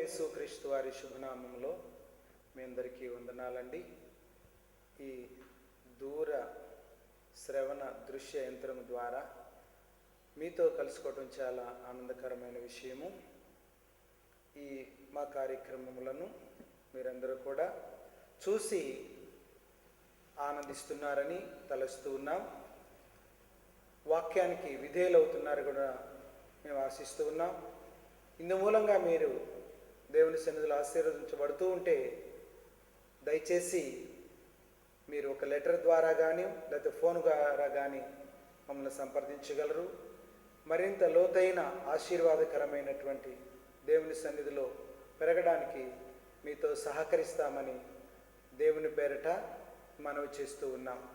యేసుక్రీస్తు వారి శుభనామంలో మీ అందరికీ వందనాలండి. ఈ దూర శ్రవణ దృశ్య యంత్రం ద్వారా మీతో కలుసుకోవడం చాలా ఆనందకరమైన విషయము. ఈ మా కార్యక్రమములను మీరందరూ కూడా చూసి ఆనందిస్తున్నారని తలస్తూ ఉన్నాం. వాక్యానికి విధేయులవుతున్నారు కూడా మేము ఆశిస్తూ ఉన్నాం. ఇందు మూలంగా మీరు దేవుని సన్నిధిలో ఆశీర్వదించబడుతూ ఉంటే దయచేసి మీరు ఒక లెటర్ ద్వారా కానీ లేకపోతే ఫోన్ ద్వారా కానీ మమ్మల్ని సంప్రదించగలరు. మరింత లోతైన ఆశీర్వాదకరమైనటువంటి దేవుని సన్నిధిలో పెరగడానికి మీతో సహకరిస్తామని దేవుని పేరట మనవి చేస్తూ ఉన్నాం.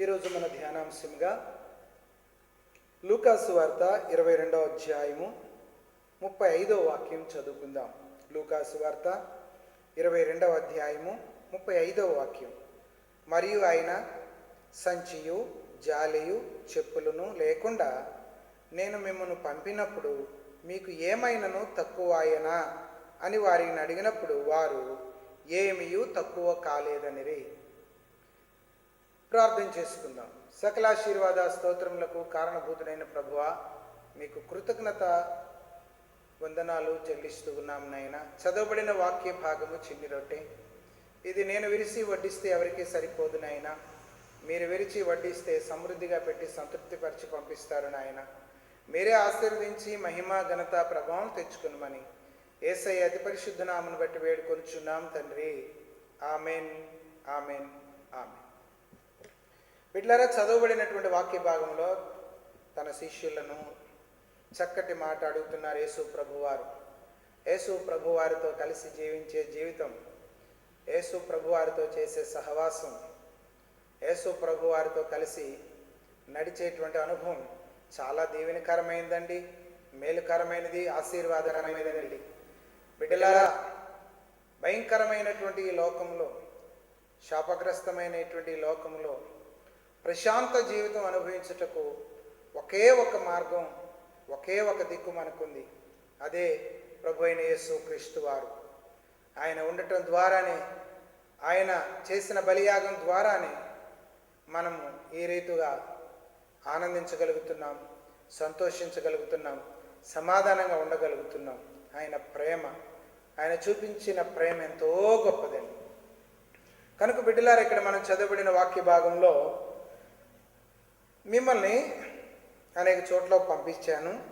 ఈరోజు మన ధ్యానాంశంగా లూకాసు వార్త ఇరవై రెండవ అధ్యాయము ముప్పై ఐదో వాక్యం చదువుకుందాం. లూకాసు వార్త ఇరవై రెండవ అధ్యాయము ముప్పై ఐదవ వాక్యం. మరియు ఆయన సంచియు జాలియు చెప్పులను లేకుండా నేను మిమ్మల్ని పంపినప్పుడు మీకు ఏమైనను తక్కువాయనా? అని వారిని అడిగినప్పుడు వారు ఏమియు తక్కువ కాలేదనిరి. ప్రార్థన చేసుకుందాం. సకలాశీర్వాద స్తోత్రములకు కారణభూతుడైన ప్రభువ మీకు కృతజ్ఞత వందనాలు చెల్లిస్తూ ఉన్నాం నాయన. చదవబడిన వాక్య భాగము చిన్ని రొట్టె. ఇది నేను విరిసి వడ్డిస్తే ఎవరికీ సరిపోదు నాయన. మీరు విరిచి వడ్డిస్తే సమృద్ధిగా పెట్టి సంతృప్తిపరిచి పంపిస్తారు నాయన. మీరే ఆశీర్వదించి మహిమ ఘనత ప్రభావం తెచ్చుకునమని ఏసై అతి పరిశుద్ధ నామను బట్టి వేడుకొనిచున్నాం తండ్రి. Amen amen amen. బిడ్లరా చదవబడినటువంటి వాక్య భాగంలో తన శిష్యులను చక్కటి మాట అడుగుతున్నారు యేసు ప్రభువారు. యేసు ప్రభువారితో కలిసి జీవించే జీవితం యేసు ప్రభువారితో చేసే సహవాసం యేసు ప్రభువారితో కలిసి నడిచేటువంటి అనుభవం చాలా దీవెనకరమైందండి మేలుకరమైనది ఆశీర్వాదకరమైనదండి. బిడ్డలారా భయంకరమైనటువంటి ఈ లోకంలో శాపగ్రస్తమైనటువంటి లోకంలో ప్రశాంత జీవితం అనుభవించుటకు ఒకే ఒక మార్గం ఒకే ఒక దిక్కు మనకుంది. అదే ప్రభు అయిన యేసు క్రీస్తు వారు. ఆయన ఉండటం ద్వారానే ఆయన చేసిన బలియాగం ద్వారానే మనము ఈ రీతిగా ఆనందించగలుగుతున్నాం సంతోషించగలుగుతున్నాం సమాధానంగా ఉండగలుగుతున్నాం. ఆయన ప్రేమ ఆయన చూపించిన ప్రేమ ఎంతో గొప్పదండి. కనుక బిడ్డలారు ఇక్కడ మనం చదవబడిన వాక్య భాగంలో మిమ్మల్ని అనేక చోట్ల పంపించాను.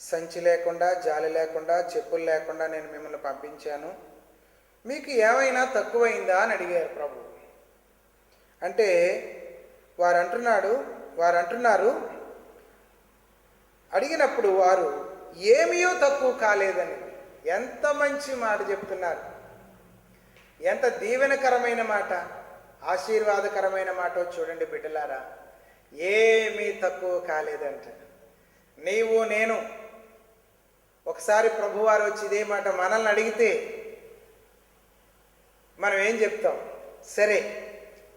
సంచి లేకుండా జాలి లేకుండా చెప్పులు లేకుండా నేను మిమ్మల్ని పంపించాను. మీకు ఏమైనా తక్కువైందా అని అడిగారు ప్రభు. అంటే వారు అంటున్నాడు వారు అంటున్నారు అడిగినప్పుడు వారు ఏమీయో తక్కువ కాలేదని ఎంత మంచి మాట చెప్తున్నారు. ఎంత దీవెనకరమైన మాట ఆశీర్వాదకరమైన మాట చూడండి బిడ్డలారా. ఏమీ తక్కువ కాలేదంట. నీవు నేను ఒకసారి ప్రభువారు వచ్చి ఇదే మాట మనల్ని అడిగితే మనం ఏం చెప్తాం? సరే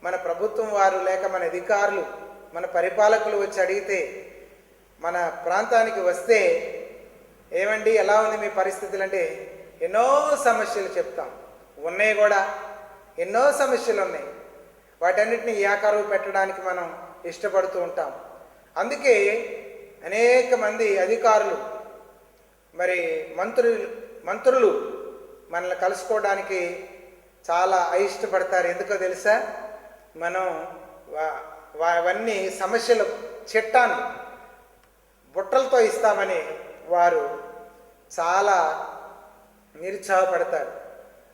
మన ప్రభుత్వం వారు లేక మన అధికారులు మన పరిపాలకులు వచ్చి అడిగితే మన ప్రాంతానికి వస్తే ఏమండి ఎలా ఉంది మీ పరిస్థితులు అంటే ఎన్నో సమస్యలు చెప్తాం. ఉన్నాయి కూడా ఎన్నో సమస్యలు ఉన్నాయి. వాటన్నిటిని ఏకరువు పెట్టడానికి మనం ఇష్టపడుతూ ఉంటాం. అందుకే అనేక మంది అధికారులు మరి మంత్రులు మంత్రులు మనల్ని కలుసుకోవడానికి చాలా అయిష్టపడతారు ఎందుకో తెలుసా? మనం వా అవన్నీ సమస్యలు చిట్టాన్ని బుట్టలతో ఇస్తామని వారు చాలా నిరుత్సాహపడతారు.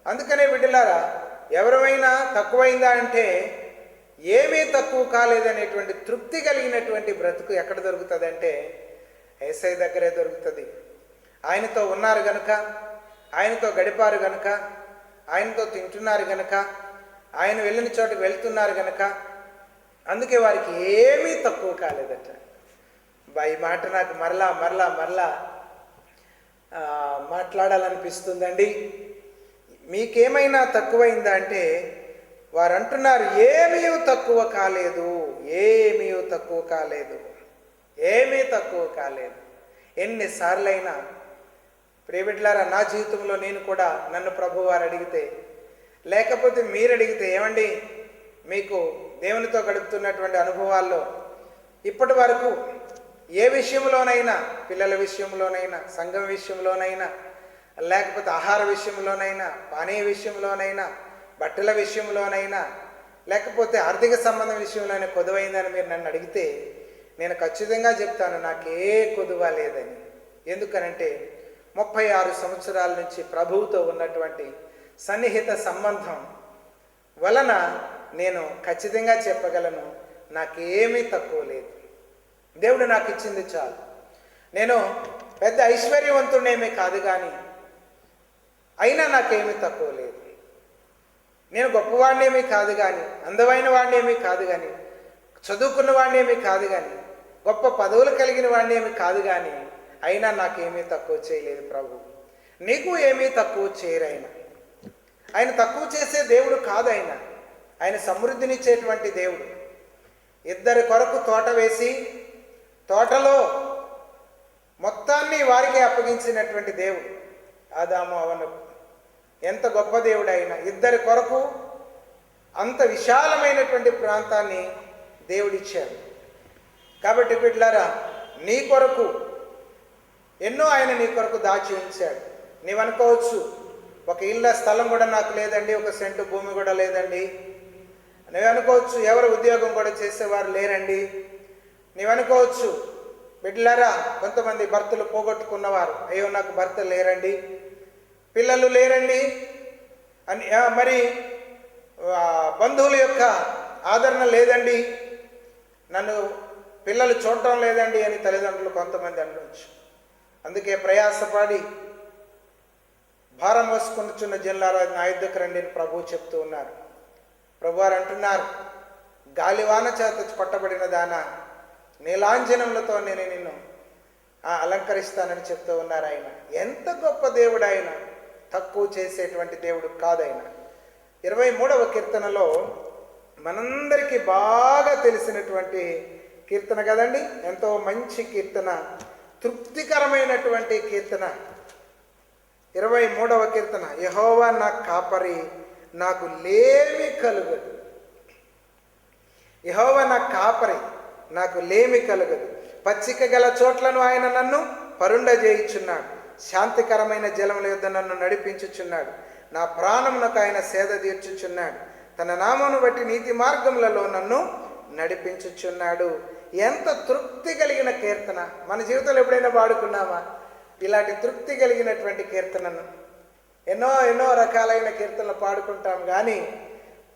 అందుకనే బిడ్డలారా ఎవరైనా తక్కువైందా అంటే ఏమీ తక్కువ కాలేదనేటువంటి తృప్తి కలిగినటువంటి బ్రతుకు ఎక్కడ దొరుకుతుందంటే ఏసై దగ్గరే దొరుకుతుంది. ఆయనతో ఉన్నారు గనుక ఆయనతో గడిపారు గనుక ఆయనతో తింటున్నారు గనుక ఆయన వెళ్ళిన చోటుకు వెళ్తున్నారు గనుక అందుకే వారికి ఏమీ తక్కువ కాలేదట. ఈ మాట నాకు మరలా మరలా మరలా మాట్లాడాలనిపిస్తుందండి. మీకేమైనా తక్కువైందా అంటే వారు అంటున్నారు ఏమీ తక్కువ కాలేదు ఏమీ తక్కువ కాలేదు ఏమీ తక్కువ కాలేదు. ఎన్నిసార్లైనా ప్రియబిడ్లారా నా జీవితంలో నేను కూడా నన్ను ప్రభువారు అడిగితే లేకపోతే మీరు అడిగితే ఏమండి? మీకు దేవునితో గడుపుతున్నటువంటి అనుభవాల్లో ఇప్పటి వరకు ఏ విషయంలోనైనా పిల్లల విషయంలోనైనా సంఘం విషయంలోనైనా లేకపోతే ఆహార విషయంలోనైనా పానీయ విషయంలోనైనా బట్టల విషయంలోనైనా లేకపోతే ఆర్థిక సంబంధం విషయంలోనే కొదువైందని మీరు నన్ను అడిగితే నేను ఖచ్చితంగా చెప్తాను నాకే కొదువ లేదని. ఎందుకనంటే ముప్పై ఆరు సంవత్సరాల నుంచి ప్రభువుతో ఉన్నటువంటి సన్నిహిత సంబంధం వలన నేను ఖచ్చితంగా చెప్పగలను నాకేమీ తక్కువ లేదు. దేవుడు నాకు ఇచ్చింది చాలు. నేను పెద్ద ఐశ్వర్యవంతుడేమీ కాదు కానీ అయినా నాకేమీ తక్కువ లేదు. నేను గొప్పవాడినేమీ కాదు కానీ అందమైన వాడినేమీ కాదు కానీ చదువుకున్న వాడినేమీ కాదు కానీ గొప్ప పదవులు కలిగిన వాడినేమీ కాదు కానీ అయినా నాకేమీ తక్కువ చేయలేదు ప్రభు. నీకు ఏమీ తక్కువ చేయరైనా. ఆయన ఆయన తక్కువ చేసే దేవుడు కాదు ఆయన. ఆయన సమృద్ధినిచ్చేటువంటి దేవుడు. ఇద్దరి కొరకు తోట వేసి తోటలో మొత్తాన్ని వారికి అప్పగించినటువంటి దేవుడు ఆదాము అవనకు. ఎంత గొప్ప దేవుడు అయినా ఇద్దరి కొరకు అంత విశాలమైనటువంటి ప్రాంతాన్ని దేవుడిచ్చాడు కాబట్టి బిడ్లారా నీ కొరకు ఎన్నో ఆయన నీ కొరకు దాచి ఉంచాడు. నీవనుకోవచ్చు ఒక ఇళ్ళ స్థలం కూడా నాకు లేదండి ఒక సెంటు భూమి కూడా లేదండి. నువ్వనుకోవచ్చు ఎవరు ఉద్యోగం కూడా చేసేవారు లేరండి. నీవనుకోవచ్చు బిడ్లారా కొంతమంది భర్తలు పోగొట్టుకున్నవారు. అయ్యో నాకు భర్త లేరండి. పిల్లలు లేరండి. అని మరి బంధువుల యొక్క ఆదరణ లేదండి. నన్ను పిల్లలు చూడటం లేదండి అని తల్లిదండ్రులు కొంతమంది అనవచ్చు అందుకే ప్రయాసపడి భారం మోసుకుంటున్న జిల్లాలో నా యుద్ధకు రండి అని ప్రభువు చెప్తూ ఉన్నారు. ప్రభువారు అంటున్నారు గాలివాన చేత కొట్టబడిన దాన నీలాంజనములతో నేను నిన్ను ఆ, అలంకరిస్తానని చెప్తూ ఉన్నారు ఆయన. ఎంత గొప్ప దేవుడు ఆయన. తక్కువ చేసేటువంటి దేవుడు కాదైన. ఇరవై మూడవ కీర్తనలో మనందరికీ బాగా తెలిసినటువంటి కీర్తన కదండి? ఎంతో మంచి కీర్తన. తృప్తికరమైనటువంటి కీర్తన. ఇరవై మూడవ కీర్తన. యహోవా నా కాపరి నాకు లేమి కలుగదు. యహోవా నా కాపరి నాకు లేమి కలుగదు. పచ్చిక గల చోట్లను ఆయన నన్ను పరుండ చేయుచున్నాడు శాంతికరమైన జలముల యొద్ద నన్ను నడిపించుచున్నాడు. నా ప్రాణమునకు ఆయన సేద తీర్చుచున్నాడు. తన నామను బట్టి నీతి మార్గములలో నన్ను నడిపించుచున్నాడు. ఎంత తృప్తి కలిగిన కీర్తన! మన జీవితంలో ఎప్పుడైనా పాడుకున్నామా? ఇలాంటి తృప్తి కలిగినటువంటి కీర్తనను ఎన్నో ఎన్నో రకాలైన కీర్తనలు పాడుకుంటాం కానీ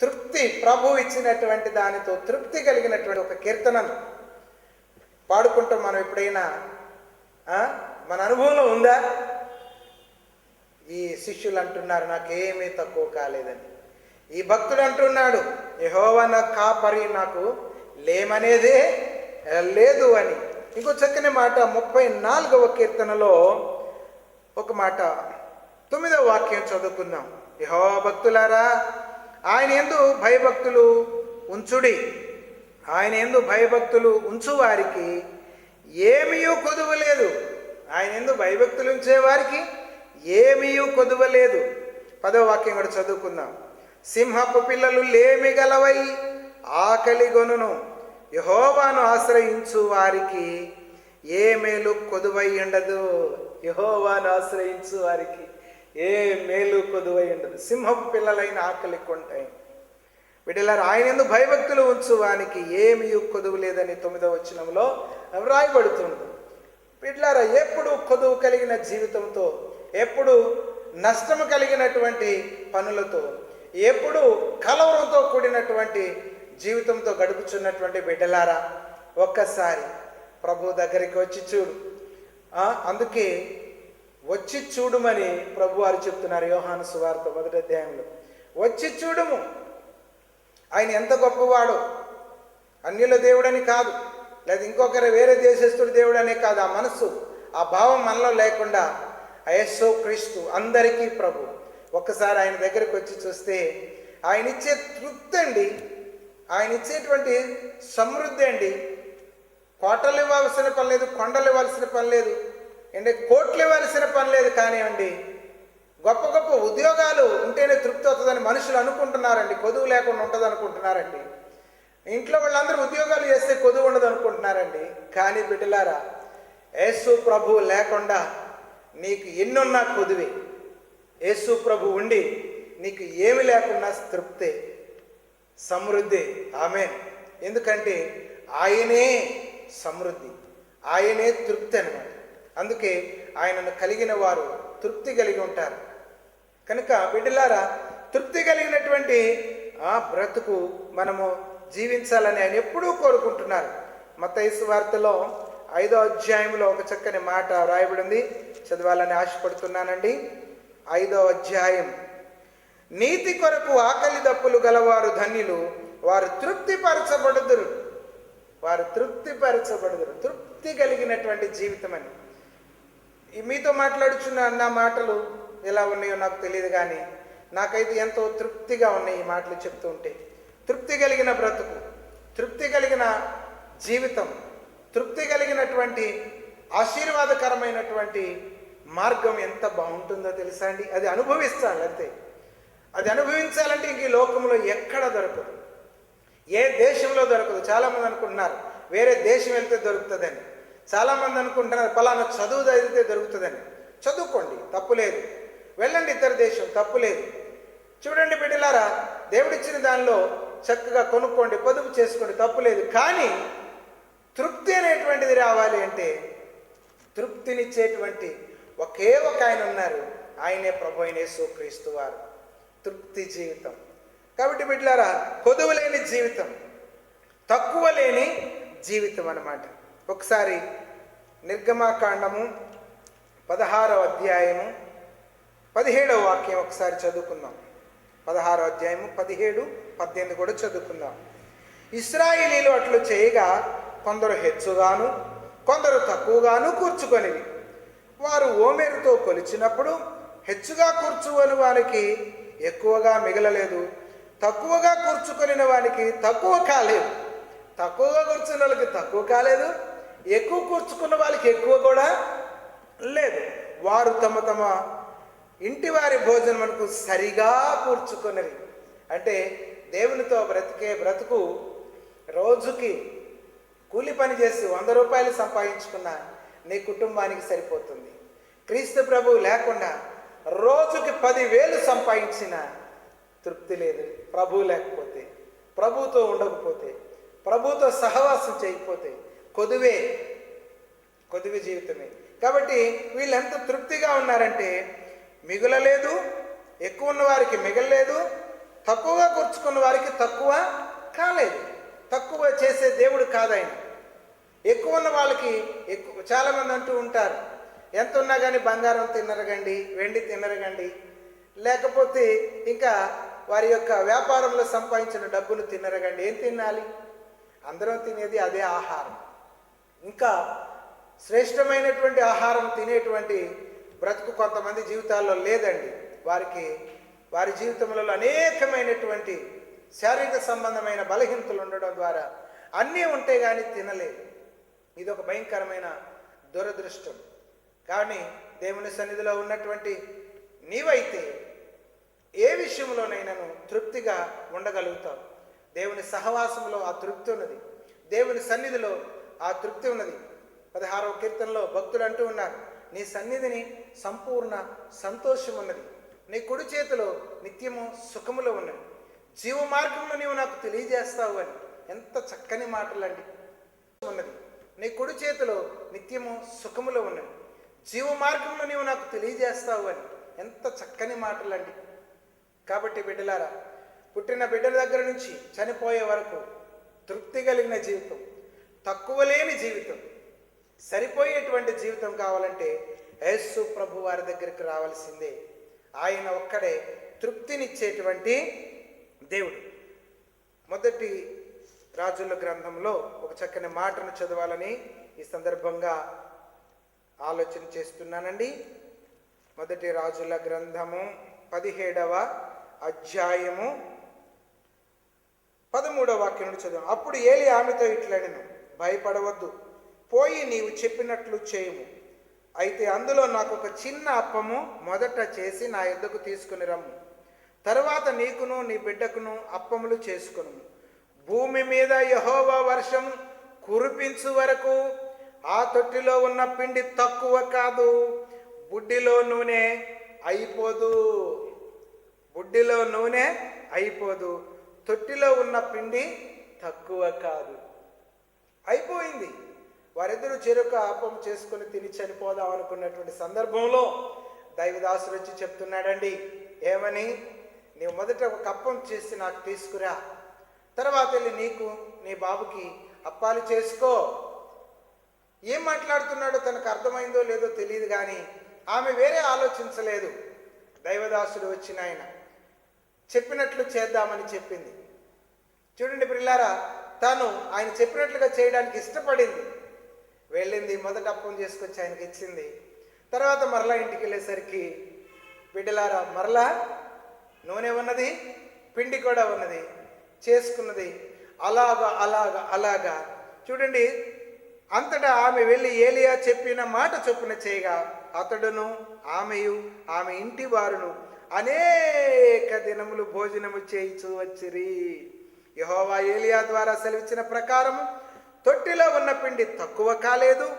తృప్తి ప్రభు ఇచ్చినటువంటి దానితో తృప్తి కలిగినటువంటి ఒక కీర్తనను పాడుకుంటాం మనం ఎప్పుడైనా మన అనుభవంలో ఉందా? ఈ శిష్యులు అంటున్నారు నాకేమీ తక్కువ కాలేదని. ఈ భక్తుడు అంటున్నాడు యహోవా నా కాపరి నాకు లేమనేదే లేదు అని. ఇంకో చక్కని మాట ముప్పై నాలుగవ కీర్తనలో ఒక మాట తొమ్మిదవ వాక్యం చదువుకుందాం. యహో భక్తులారా ఆయన ఎందు భయభక్తులు ఉంచుడి. ఆయన ఎందు భయభక్తులు ఉంచు వారికి ఏమీయూ కొదువలేదు. ఆయన ఎందు భయభక్తులు ఉంచే వారికి ఏమీ కొదువలేదు. పదవ వాక్యం కూడా చదువుకుందాం. సింహపు పిల్లలు లేమి గలవై ఆకలి గొనును. యహోవాను ఆశ్రయించు వారికి ఏ మేలు కొదువై ఉండదు. యహోవాను ఆశ్రయించు వారికి ఏ మేలు కొదువై ఉండదు. సింహపు పిల్లలైన ఆకలి కొంటాయి. విడలారు ఆయన ఎందుకు భయభక్తులు ఉంచు వానికి ఏమి కొదువు లేదని తొమ్మిదవ వచ్చినంలో రాయబడుతుంది. బిడ్లారా ఎప్పుడు కొదువు కలిగిన జీవితంతో ఎప్పుడు నష్టము కలిగినటువంటి పనులతో ఎప్పుడు కలవరంతో కూడినటువంటి జీవితంతో గడుపుచున్నటువంటి బిడ్డలారా ఒక్కసారి ప్రభు దగ్గరికి వచ్చి చూడు. అందుకే వచ్చి చూడుమని ప్రభు వారు చెప్తున్నారు యోహాను సువార్త మొదటి అధ్యాయంలో. వచ్చి చూడుము. ఆయన ఎంత గొప్పవాడో అన్యుల దేవుడని కాదు. లేదా ఇంకొకరి వేరే దేశస్తుడి దేవుడనే కాదు ఆ మనస్సు ఆ భావం మనలో లేకుండా అయస్సో క్రీస్తు అందరికీ ప్రభు. ఒక్కసారి ఆయన దగ్గరికి వచ్చి చూస్తే ఆయన ఇచ్చే తృప్తి అండి ఆయన ఇచ్చేటువంటి సమృద్ధి అండి. కోటలు ఇవ్వాల్సిన పని లేదు కొండలు ఇవ్వాల్సిన పని లేదు అంటే కోట్లు ఇవ్వాల్సిన పని లేదు కానివ్వండి గొప్ప గొప్ప ఉద్యోగాలు ఉంటేనే తృప్తి అవుతుందని మనుషులు అనుకుంటున్నారండి కొదువు లేకుండా ఉంటుంది అనుకుంటున్నారండి ఇంట్లో వాళ్ళందరూ ఉద్యోగాలు చేస్తే కొదువు ఉండదు అనుకుంటున్నారండి. కానీ బిడ్డలారా యేసు ప్రభు లేకుండా నీకు ఎన్నున్నా కొదువే. యేసు ప్రభు ఉండి నీకు ఏమి లేకున్నా తృప్తే సమృద్ధి. ఆమె ఎందుకంటే ఆయనే సమృద్ధి. ఆయనే తృప్తి అనమాట అందుకే ఆయనను కలిగిన వారు తృప్తి కలిగి ఉంటారు. కనుక బిడ్డలారా తృప్తి కలిగినటువంటి ఆ బ్రతుకు మనము జీవించాలని ఆయన ఎప్పుడూ కోరుకుంటున్నారు. మతైసు వార్తలో ఐదో అధ్యాయంలో ఒక చక్కని మాట రాయబడింది. చదవాలని ఆశపడుతున్నానండి. ఐదో అధ్యాయం. నీతి కొరకు ఆకలి దప్పులు గలవారు ధన్యులు వారు తృప్తిపరచబడుదురు. వారు తృప్తిపరచబడుదురు. తృప్తి కలిగినటువంటి జీవితం అని ఈ మీతో మాట్లాడుచున్న నా మాటలు ఎలా ఉన్నాయో నాకు తెలియదు కానీ నాకైతే ఎంతో తృప్తిగా ఉన్నాయి ఈ మాటలు చెప్తూ ఉంటే. తృప్తి కలిగిన బ్రతుకు తృప్తి కలిగిన జీవితం తృప్తి కలిగినటువంటి ఆశీర్వాదకరమైనటువంటి మార్గం ఎంత బాగుంటుందో తెలుసా అండి? అది అనుభవిస్తాను అంతే. అది అనుభవించాలంటే ఇంక ఈ లోకంలో ఎక్కడ దొరకదు. ఏ దేశంలో దొరకదు. చాలామంది అనుకుంటున్నారు వేరే దేశం వెళ్తే దొరుకుతుందని. చాలామంది అనుకుంటున్నారు పలానా చదువు చదివితే దొరుకుతుందని. చదువుకోండి తప్పు లేదు. వెళ్ళండి ఇతర దేశం తప్పు లేదు. చూడండి బిడ్డలారా దేవుడిచ్చిన దానిలో చక్కగా కొనుక్కోండి పొదుపు చేసుకోండి తప్పు లేదు. కానీ తృప్తి అనేటువంటిది రావాలి అంటే తృప్తినిచ్చేటువంటి ఒకే ఒక ఆయన ఉన్నారు. ఆయనే ప్రభు అయిన యేసుక్రీస్తు వారు. తృప్తి జీవితం. కాబట్టి బిడ్డలారా కొదువు లేని జీవితం తక్కువ లేని జీవితం అన్నమాట. ఒకసారి నిర్గమాకాండము పదహారవ అధ్యాయము పదిహేడవ వాక్యం ఒకసారి చదువుకుందాం. పదహారో అధ్యాయము పదిహేడు పద్దెనిమిది కూడా చదువుకుందాం. ఇస్రాయిలీలు అట్లు చేయగా కొందరు హెచ్చుగాను కొందరు తక్కువగాను కూర్చుకొనివి వారు ఓమెరుతో కొలిచినప్పుడు హెచ్చుగా కూర్చుకొని వారికి ఎక్కువగా మిగలలేదు తక్కువగా కూర్చుకొనిన వానికి తక్కువ కాలేదు. తక్కువగా కూర్చున్న వాళ్ళకి తక్కువ కాలేదు ఎక్కువ కూర్చుకున్న వాళ్ళకి ఎక్కువ కూడా లేదు. వారు తమ తమ ఇంటి వారి భోజనమునకు సరిగా కూర్చుకొనరి. అంటే దేవునితో బ్రతికే బ్రతుకు రోజుకి కూలి పని చేసి వంద రూపాయలు సంపాదించుకున్న నీ కుటుంబానికి సరిపోతుంది. క్రీస్తు ప్రభువు లేకుండా రోజుకి పదివేలు సంపాదించిన తృప్తి లేదు. ప్రభువు లేకపోతే ప్రభుతో ఉండకపోతే ప్రభుతో సహవాసం చేయకపోతే కొదువే కొదువి జీవితమే. కాబట్టి వీళ్ళు ఎంత తృప్తిగా ఉన్నారంటే మిగులలేదు ఎక్కువ ఉన్న వారికి మిగలలేదు తక్కువగా కూర్చుకున్న వారికి తక్కువ కాలేదు. తక్కువ చేసే దేవుడు కాదాయన. ఎక్కువ ఉన్న వాళ్ళకి ఎక్కువ చాలామంది అంటూ ఉంటారు ఎంత ఉన్నా కానీ బంగారం తినరగండి వెండి తినరగండి లేకపోతే ఇంకా వారి యొక్క వ్యాపారంలో సంపాదించిన డబ్బును తినరగండి ఏం తినాలి? అందరం తినేది అదే ఆహారం. ఇంకా శ్రేష్టమైనటువంటి ఆహారం తినేటువంటి బ్రతుకు కొంతమంది జీవితాల్లో లేదండి. వారికి వారి జీవితంలో అనేకమైనటువంటి శారీరక సంబంధమైన బలహీనతలు ఉండడం ద్వారా అన్నీ ఉంటే కానీ తినలేదు ఇది ఒక భయంకరమైన దురదృష్టం. కానీ దేవుని సన్నిధిలో ఉన్నటువంటి నీవైతే ఏ విషయంలోనైనాను తృప్తిగా ఉండగలుగుతావు? దేవుని సహవాసంలో ఆ తృప్తి ఉన్నది. దేవుని సన్నిధిలో ఆ తృప్తి ఉన్నది. పదహారవ కీర్తనలో భక్తులు అంటూ ఉన్నారు నీ సన్నిధిని సంపూర్ణ సంతోషం ఉన్నది. నీ కుడి చేతిలో నిత్యము సుఖములో ఉన్నవి. జీవ మార్గంలో నీవు నాకు తెలియజేస్తావు అని ఎంత చక్కని మాటలండి ఉన్నది. నీ కుడి చేతిలో నిత్యము సుఖములో ఉన్నవి. జీవ మార్గంలో నీవు నాకు తెలియజేస్తావు అని ఎంత చక్కని మాటలండి కాబట్టి బిడ్డలారా పుట్టిన బిడ్డల దగ్గర నుంచి చనిపోయే వరకు తృప్తి కలిగిన జీవితం తక్కువ లేని జీవితం సరిపోయేటువంటి జీవితం కావాలంటే యేసు ప్రభు వారి దగ్గరికి రావాల్సిందే. ఆయన ఒక్కడే తృప్తినిచ్చేటువంటి దేవుడు. మొదటి రాజుల గ్రంథంలో ఒక చక్కని మాటను చదవాలని ఈ సందర్భంగా ఆలోచన చేస్తున్నానండి. మొదటి రాజుల గ్రంథము పదిహేడవ అధ్యాయము పదమూడవ వాక్యం నుండి చదివాను అప్పుడు ఏలి ఆమెతో ఇట్లనెను భయపడవద్దు. పోయి నీవు చెప్పినట్లు చేయము. అయితే అందులో నాకు ఒక చిన్న అప్పము మొదట చేసి నా ఎద్దకు తీసుకుని రమ్ము. తరువాత నీకును నీ బిడ్డకును అప్పములు చేసుకును భూమి మీద యహోవా వర్షం కురిపించు వరకు ఆ తొట్టిలో ఉన్న పిండి తక్కువ కాదు. బుడ్డిలో నూనె అయిపోదు. బుడ్డిలో నూనె అయిపోదు. తొట్టిలో ఉన్న పిండి తక్కువ కాదు. అయిపోయింది. వారిద్దరూ చెరుక అప్పం చేసుకుని తిని చనిపోదాం అనుకున్నటువంటి సందర్భంలో దైవదాసుడు వచ్చి చెప్తున్నాడండి ఏమని? నీవు మొదట ఒక అప్పం చేసి నాకు తీసుకురా. తర్వాత వెళ్ళి నీకు నీ బాబుకి అప్పాలు చేసుకో. ఏం మాట్లాడుతున్నాడో తనకు అర్థమైందో లేదో తెలియదు కానీ ఆమె వేరే ఆలోచించలేదు. దైవదాసుడు వచ్చిన ఆయన చెప్పినట్లు చేద్దామని చెప్పింది. చూడండి పిల్లారా తాను ఆయన చెప్పినట్లుగా చేయడానికి ఇష్టపడింది. వెళ్ళింది మొదట అప్పం చేసుకొచ్చి ఆయనకి ఇచ్చింది. తర్వాత మరలా ఇంటికి వెళ్ళేసరికి బిడ్డలారా మరలా నూనె ఉన్నది పిండి కూడా ఉన్నది చేసుకున్నది. అలాగా అలాగా అలాగా. చూడండి అంతటా ఆమె వెళ్ళి ఏలియా చెప్పిన మాట చొప్పున చేయగా అతడును ఆమెయు ఆమె ఇంటి వారును అనేక దినములు భోజనము చేయించు వచ్చిరి. యహోవా ఏలియా ద్వారా సెలవిచ్చిన ప్రకారము తొట్టిలో ఉన్న పిండి తక్కువ కాలేదు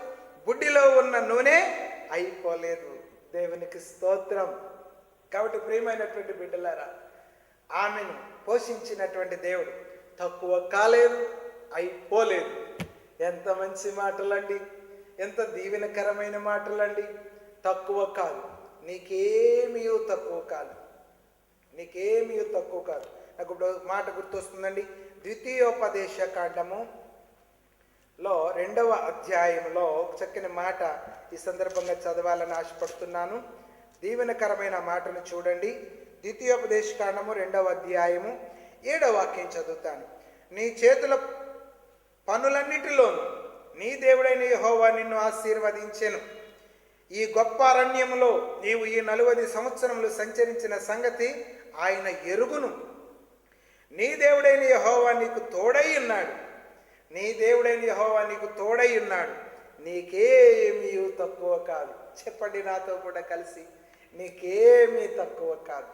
బుడ్డిలో ఉన్న నూనె అయిపోలేదు. దేవునికి స్తోత్రం. కాబట్టి ప్రియమైనటువంటి బిడ్డలారా ఆమెను పోషించినటువంటి దేవుడు తక్కువ కాలేదు అయిపోలేదు. ఎంత మంచి మాటలండి. ఎంత దీవెనకరమైన మాటలండి. తక్కువ కాదు. నీకేమీ తక్కువ కాదు. నీకేమీ తక్కువ కాదు. నాకు ఇప్పుడు మాట గుర్తొస్తుందండి. ద్వితీయోపదేశ కాండము లో రెండవ అధ్యాయంలో చక్కని మాట ఈ సందర్భంగా చదవాలని ఆశపడుతున్నాను. దీవెనకరమైన మాటను చూడండి. ద్వితీయోపదేశ కాండము రెండవ అధ్యాయము ఏడవ వాక్యం చదువుతాను. నీ చేతుల పనులన్నిటిలోనూ నీ దేవుడైన యహోవా నిన్ను ఆశీర్వదించెను. ఈ గొప్ప అరణ్యములో నీవు ఈ నలువది సంవత్సరములు సంచరించిన సంగతి ఆయన ఎరుగును. నీ దేవుడైన యహోవా నీకు తోడై ఉన్నాడు. నీ దేవుడైన యహోవా నీకు తోడై ఉన్నాడు. నీకేమీ తక్కువ కాదు. చెప్పండి నాతో కూడా కలిసి. నీకేమీ తక్కువ కాదు.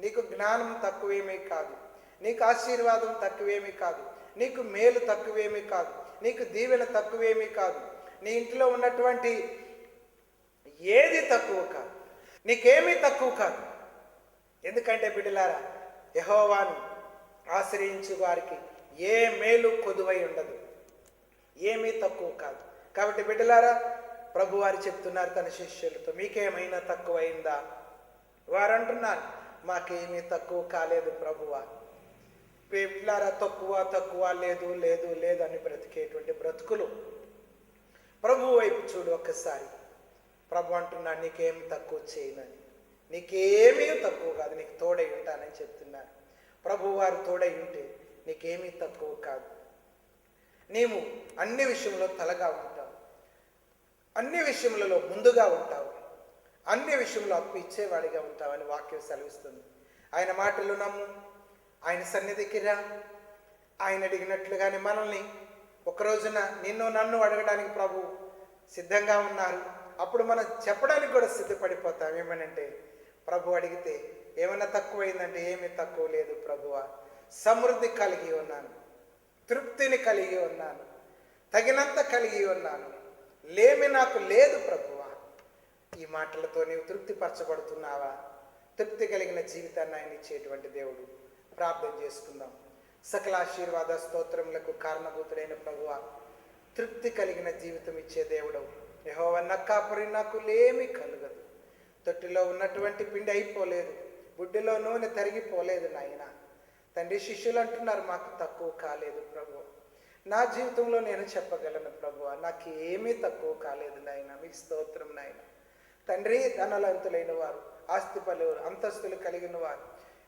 నీకు జ్ఞానం తక్కువేమీ కాదు. నీకు ఆశీర్వాదం తక్కువేమీ కాదు. నీకు మేలు తక్కువేమీ కాదు. నీకు దీవెన తక్కువేమీ కాదు. నీ ఇంట్లో ఉన్నటువంటి ఏది తక్కువ కాదు. నీకేమీ తక్కువ కాదు. ఎందుకంటే బిడ్డలారా యహోవాను ఆశ్రయించు వారికి ఏ మేలు కొదువై ఉండదు. ఏమీ తక్కువ కాదు. కాబట్టి బిడ్డలారా ప్రభువారు చెప్తున్నారు తన శిష్యులతో మీకేమైనా తక్కువైందా? వారు అంటున్నారు మాకేమీ తక్కువ కాలేదు ప్రభువా. బిడ్డలారా తక్కువ తక్కువ లేదు లేదు లేదు అని బ్రతికేటువంటి బ్రతుకులు. ప్రభు వైపు చూడు ఒక్కసారి. ప్రభు అంటున్నాడు నీకేం తక్కువ చేయనని. నీకేమీ తక్కువ కాదు. నీకు తోడై ఉంటానని చెప్తున్నారు. ప్రభు వారు తోడై ఉంటే నీకేమీ తక్కువ కాదు. నీవు అన్ని విషయంలో తలగా ఉంటావు. అన్ని విషయములలో ముందుగా ఉంటావు. అన్ని విషయంలో అప్పు ఇచ్చేవాడిగా ఉంటావని వాక్యం సెలవిస్తుంది. ఆయన మాటలు నమ్ము. ఆయన సన్నిధికి రా. ఆయన అడిగినట్లుగానే మనల్ని ఒక రోజున నిన్ను నన్ను అడగడానికి ప్రభు సిద్ధంగా ఉన్నారు. అప్పుడు మనం చెప్పడానికి కూడా సిద్ధపడిపోతాం. ఏమనంటే ప్రభు అడిగితే ఏమైనా తక్కువైందంటే ఏమీ తక్కువ లేదు ప్రభువ. సమృద్ధి కలిగి ఉన్నాను. తృప్తిని కలిగి ఉన్నాను. తగినంత కలిగి ఉన్నాను. లేమి నాకు లేదు ప్రభువా. ఈ మాటలతో నీవు తృప్తిపరచబడుతున్నావా? తృప్తి కలిగిన జీవితాన్ని ఆయన ఇచ్చేటువంటి దేవుడు. ప్రార్థన చేసుకుందాం. సకల ఆశీర్వాద స్తోత్రములకు కారణభూతుడైన ప్రభువ తృప్తి కలిగిన జీవితం ఇచ్చే దేవుడు. యహోవ నక్కాపురి నాకు లేమి కలుగదు. తొట్టిలో ఉన్నటువంటి పిండి అయిపోలేదు. బుడ్డిలో నూనె తరిగిపోలేదు నాయనా. తండ్రి శిష్యులు అంటున్నారు మాకు తక్కువ కాలేదు ప్రభు. నా జీవితంలో నేను చెప్పగలను ప్రభు. నాకు ఏమీ తక్కువ కాలేదు నాయన. మీకు స్తోత్రం నాయన. తండ్రి ధనలంతులైన వారు ఆస్తిపలు అంతస్తులు కలిగిన వారు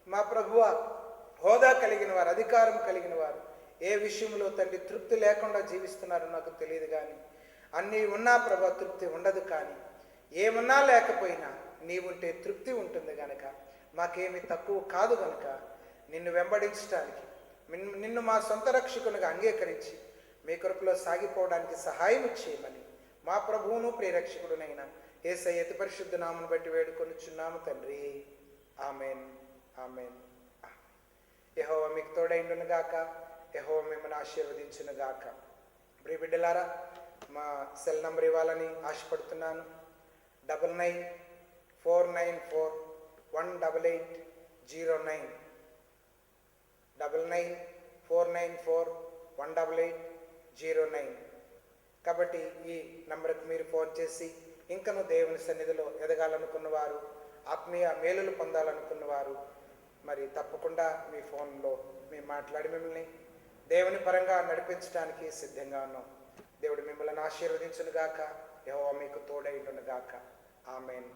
మా ప్రభువ హోదా కలిగిన వారు అధికారం కలిగిన వారు ఏ విషయంలో తండ్రి తృప్తి లేకుండా జీవిస్తున్నారో నాకు తెలియదు కానీ అన్నీ ఉన్నా ప్రభా తృప్తి ఉండదు కానీ ఏమున్నా లేకపోయినా నీవుంటే తృప్తి ఉంటుంది గనక మాకేమీ తక్కువ కాదు గనక నిన్ను వెంబడించడానికి నిన్ను మా సొంత రక్షకునిగా అంగీకరించి మీ కృపలో సాగిపోవడానికి సహాయం చేయమని మా ప్రభువును ప్రియరక్షకుడునైన ఏసై అతి పరిశుద్ధ నామను బట్టి వేడుకొనిచున్నాము తండ్రి. ఆమెన్. ఆమెన్. యహో మీకు తోడైండును గాక యహో మిమ్మల్ని ఆశీర్వదించును గాక ప్రియ బిడ్డలారా మా సెల్ నంబర్ ఇవ్వాలని ఆశపడుతున్నాను. Double nine four nine four one double eight zero nine double nine four nine four one double eight zero nine కాబట్టి ఈ నెంబర్కి మీరు ఫోన్ చేసి ఇంకను దేవుని సన్నిధిలో ఎదగాలనుకున్న వారు ఆత్మీయ మేలులు పొందాలనుకున్న వారు మరి తప్పకుండా మీ ఫోన్లో మేము మాట్లాడి మిమ్మల్ని దేవుని పరంగా నడిపించడానికి సిద్ధంగా ఉన్నాం. దేవుడు మిమ్మల్ని ఆశీర్వదించును గాక మీకు తోడైండునుగాక ఆమెన్.